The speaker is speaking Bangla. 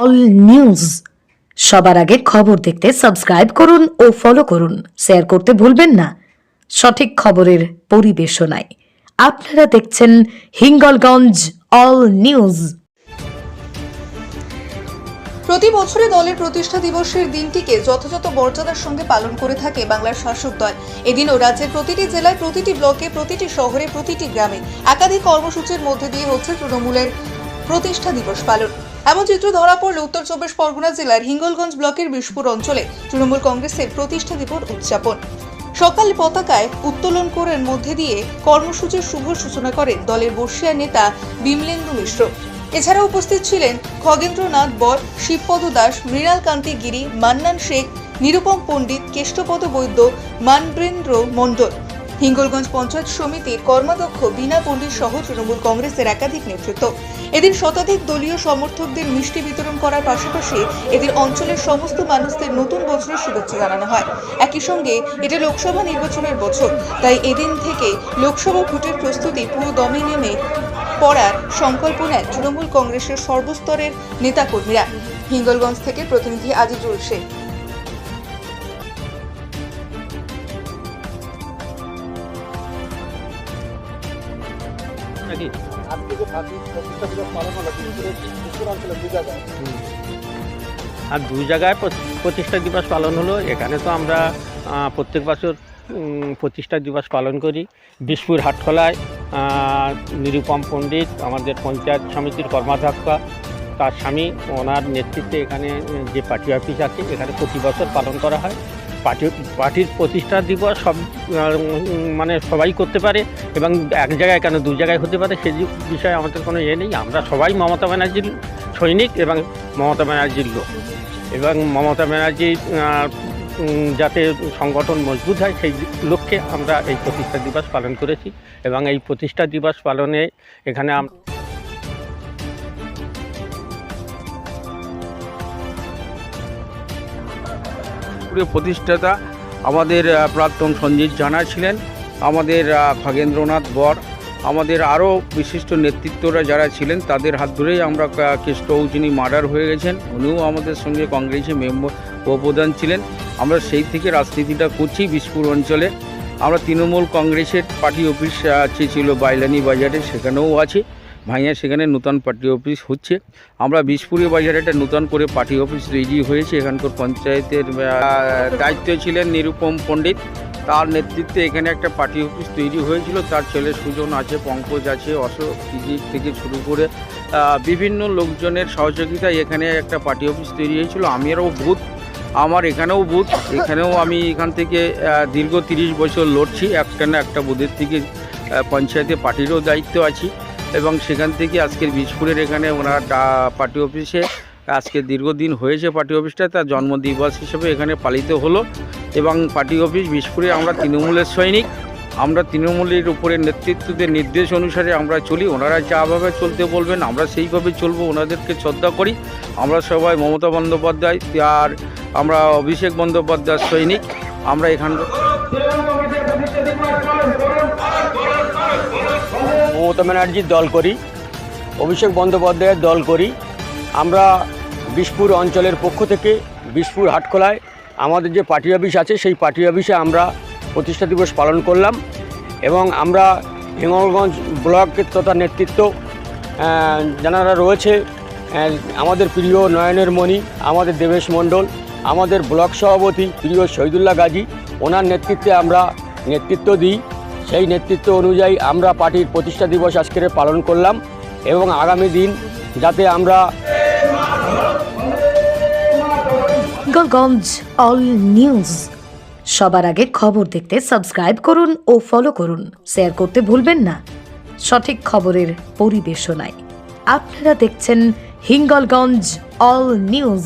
অল নিউজ সবার আগে খবর দেখতে সাবস্ক্রাইব করুন ও ফলো করুন। শেয়ার করতে ভুলবেন না। সঠিক খবরের পরিবেশনায়। আপনারা দেখছেন হিঙ্গলগঞ্জ অল নিউজ প্রতি বছরে দলের প্রতিষ্ঠা দিবসের দিনটিকে যথাযথ মর্যাদার সঙ্গে পালন করে থাকে বাংলার শাসক দল। এদিনও রাজ্যের প্রতিটি জেলায়, প্রতিটি ব্লকে, প্রতিটি শহরে, প্রতিটি গ্রামে একাধিক কর্মসূচির মধ্যে দিয়ে হচ্ছে তৃণমূলের প্রতিষ্ঠা দিবস পালন। এমন চিত্র ধরা পড়ল উত্তর চব্বিশ পরগনা জেলার হিঙ্গলগঞ্জ ব্লকের বিশপুর অঞ্চলে তৃণমূল কংগ্রেসের প্রতিষ্ঠা দিবস উদযাপন। সকালে পতাকায় উত্তোলন করেন মধ্যে দিয়ে কর্মসূচির শুভ সূচনা করেন দলের বর্ষিয়া নেতা বিমলেন্দু মিশ্র। এছাড়া উপস্থিত ছিলেন খগেন্দ্রনাথ বর, শিবপদ দাস, মৃণাল কান্তি গিরি মান্নান শেখ, নিরুপম পণ্ডিত, কেষ্টপদ বৈদ্য, মানবেন্দ্র মণ্ডল। হিঙ্গলগঞ্জ পঞ্চায়েত সমিতির কর্মাধ্যক্ষ বীণা পণ্ডিত সহ তৃণমূল কংগ্রেসের একাধিক নেতৃত্ব। এদিন শতাধিক দলীয় সমর্থকদের মিষ্টি বিতরণ করার পাশাপাশি এদিন অঞ্চলের সমস্ত মানুষদের নতুন বছরের শুভেচ্ছা জানানো হয়। একই সঙ্গে এটা লোকসভা নির্বাচনের বছর, তাই এদিন থেকে লোকসভা ভোটের প্রস্তুতি পুরো দমে নেমে পড়ার সংকল্প নেন তৃণমূল কংগ্রেসের সর্বস্তরের নেতাকর্মীরা। হিঙ্গলগঞ্জ থেকে প্রতিনিধি আজিজুল শেখ। নাকি? আর দুই জায়গায় প্রতিষ্ঠা দিবস পালন হলো। এখানে তো আমরা প্রত্যেক বছর প্রতিষ্ঠা দিবস পালন করি। বিশপুর হাটখোলায় নিরুপম পণ্ডিত, আমাদের পঞ্চায়েত সমিতির কর্মাধ্যক্ষ, তার স্বামী, ওনার নেতৃত্বে এখানে যে পার্টি অফিস আছে, এখানে প্রতি বছর পালন করা হয়। পার্টি, পার্টির প্রতিষ্ঠা দিবস সব মানে সবাই করতে পারে এবং এক জায়গায় কেন দু জায়গায় হতে পারে সেই বিষয়ে আমাদের কোনো ইয়ে নেই। আমরা সবাই মমতা ব্যানার্জির সৈনিক এবং মমতা ব্যানার্জির লোক। এবং মমতা ব্যানার্জি যাতে সংগঠন মজবুত হয় সেই লক্ষ্যে আমরা এই প্রতিষ্ঠা দিবস পালন করেছি এবং এই প্রতিষ্ঠা দিবস পালনে এখানে আম- প্রতিষ্ঠাতা আমাদের প্রাক্তন সঞ্জিত জানা ছিলেন, আমাদের খগেন্দ্রনাথ বর, আমাদের আরও বিশিষ্ট নেতৃত্বরা যারা ছিলেন তাদের হাত ধরেই আমরা কা- কেষ্টও যিনি মার্ডার হয়ে গেছেন। উনিও আমাদের সঙ্গে কংগ্রেসে মেম্বার উপপ্রধান ছিলেন। আমরা সেই থেকে রাজনীতিটা করছি বিশপুর অঞ্চলে। আমরা তৃণমূল কংগ্রেসের পার্টি অফিস আছে ছিল বাইলানি বাজারে সেখানেও আছে। ভাইয়া সেখানে নূতন পার্টি অফিস হচ্ছে। আমরা বিশপুরি বাজারে একটা নূতন করে পার্টি অফিস রেডি হয়েছে। এখানকার পঞ্চায়েতের দায়িত্বে ছিলেন নিরুপম পণ্ডিত। তার নেতৃত্বে এখানে একটা পার্টি অফিস তৈরি হয়েছিল। তার ছেলে সুজন আছে, পঙ্কজ আছে, অশোক থেকে শুরু করে বিভিন্ন লোকজনের সহযোগিতায় এখানে একটা পার্টি অফিস তৈরি হয়েছিল। আমিরও বুথ, আমার এখানেও বুথ। এখানেও আমি এখান থেকে দীর্ঘ তিরিশ বছর লড়ছি। একটা না একটা বুথের থেকে পঞ্চায়েতে পার্টিরও দায়িত্ব আছি। এবং সেখান থেকে আজকের বীজপুরের এখানে ওনার পার্টি অফিসে, আজকে দীর্ঘদিন হয়েছে পার্টি অফিসটা, তার জন্মদিবস হিসেবে এখানে পালিত হলো। এবং পার্টি অফিস বীজপুরে আমরা তৃণমূলের সৈনিক, আমরা তৃণমূলের উপরে নেতৃত্বদের নির্দেশ অনুসারে আমরা চলি, ওনারা যাভাবে চলতে বলবেন, আমরা সেইভাবে চলবো, ওনাদেরকে শ্রদ্ধা করি। আমরা সবাই মমতা বন্দ্যোপাধ্যায় আর আমরা অভিষেক বন্দ্যোপাধ্যায়ের সৈনিক, আমরা এখান মমতা ব্যানার্জির দল করি, অভিষেক বন্দ্যোপাধ্যায়ের দল করি। আমরা বিশপুর অঞ্চলের পক্ষ থেকে বিশপুর হাটখোলায় আমাদের যে পার্টি অফিস আছে, সেই পার্টি অফিসে আমরা প্রতিষ্ঠা দিবস পালন করলাম এবং আমরা হিঙ্গলগঞ্জ ব্লকের তথা নেতৃত্ব যারা রয়েছে আমাদের প্রিয় নয়নের মণি, আমাদের দেবেশ মণ্ডল, আমাদের ব্লক সভাপতি প্রিয় শহীদুল্লাহ গাজী, ওনার নেতৃত্বে আমরা নেতৃত্ব দিই। সেই নেতৃত্ব অনুযায়ী আমরা পার্টির প্রতিষ্ঠা দিবস আজকের পালন করলাম এবং আগামী দিন যাতে আমরা সবার আগে খবর দেখতে সাবস্ক্রাইব করুন ও ফলো করুন। শেয়ার করতে ভুলবেন না। সঠিক খবরের পরিবেশনায়। আপনারা দেখছেন হিঙ্গলগঞ্জ অল নিউজ।